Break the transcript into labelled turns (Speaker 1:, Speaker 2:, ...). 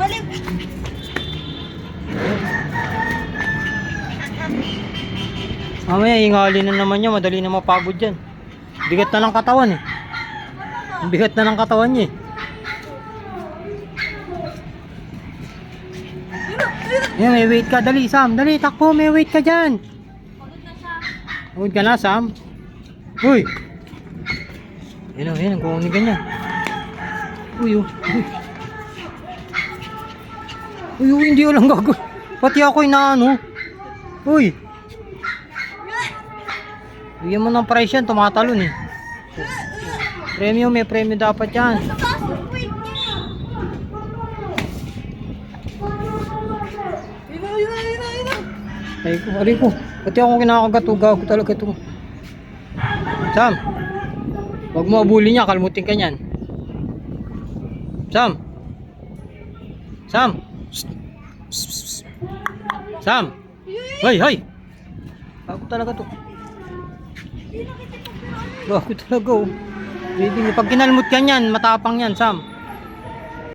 Speaker 1: Balik!
Speaker 2: Mamaya, ingali na naman niya. Madali na mapagod yan. Bigat na ng katawan eh. Bigat na ng katawan niya eh. Yan, may weight ka. Dali, Sam. Dali, takbo. May weight ka dyan. Pagod ka na, Sam. Uy! Yan o, yan. Ang kukunin ka niya. Uy, oh. Uy. Uy, hindi ko lang gagawin. Pati ako'y na ano. Uy! Bigyan mo ng price yan, tumatalon eh. Premium, may premium dapat yan. Ay ko, aray ko. Pati ako kinakagat gago talaga to. Sam! Huwag mo abulin niya, kalmutin ka niyan. Sam! Sam! Sam! Hoy, hoy! Gago talaga to. Gago talaga oh. Hindi, pag kinalmut ka niyan, matapang yan, Sam.